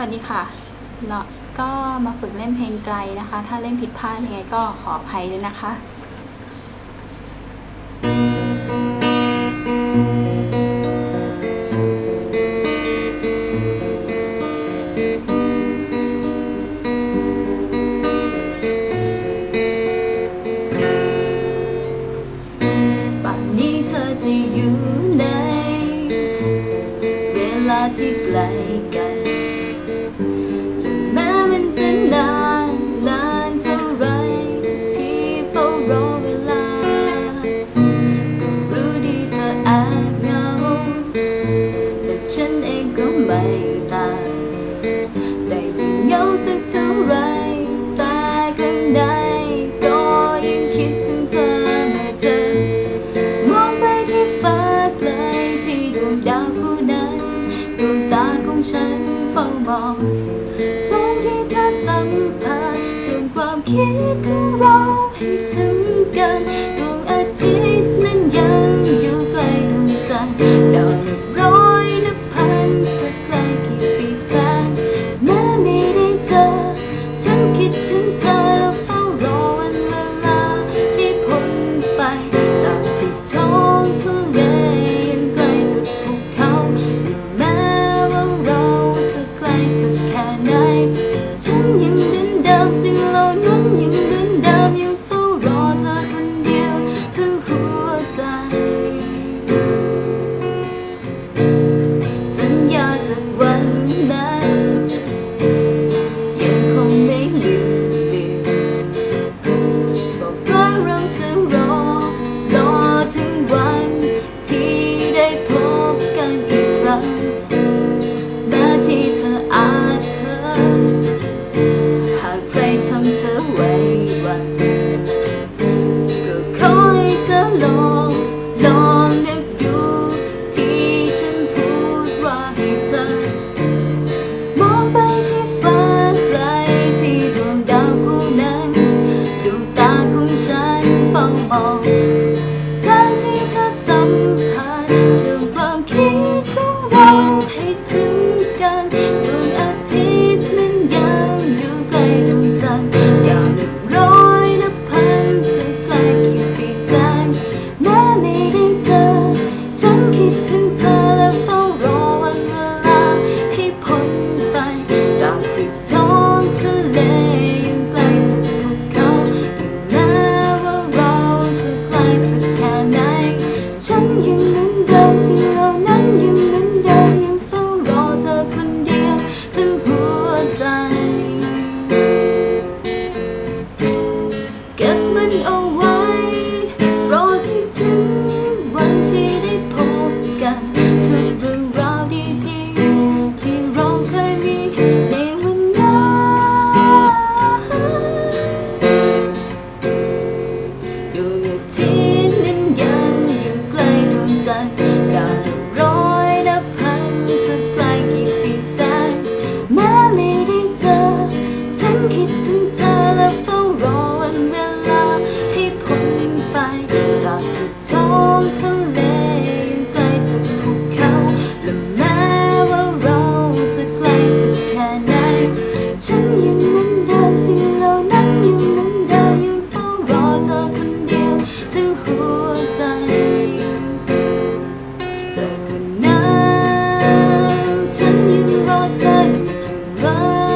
วัสดีค่ะแล้วก็มาฝึกเล่นเพลงไกลนะคะ ถ้าเล่นผิดพลาดยังไงก็ขออภัยด้วยนะคะป่านนี้เธอจะอยู่ไหนเวลาที่ไกลกัน ฉันเองก็ไม่ต่างแต่ยิ่งเหงาสักเท่าไรแต่ข้างในก็ยังคิดถึงเธอแม้เธอมองไปที่ฟ้าไกลที่ดวงดาวคู่นั้นดวงตาของฉันเฝ้ามองแสงที่เธอสัมผัสชวนความคิดของเราให้ถึงกันดวงอาทิตย์ 的容 love ฉันยังเหมืนเดิมสิ่งเหล่านั้นยังเหมืนเดิมยังเฝ้ารอเธอคนเดียวทั้งหัวใจจากวันนั้นฉันยังรอเธออยู่เสมอ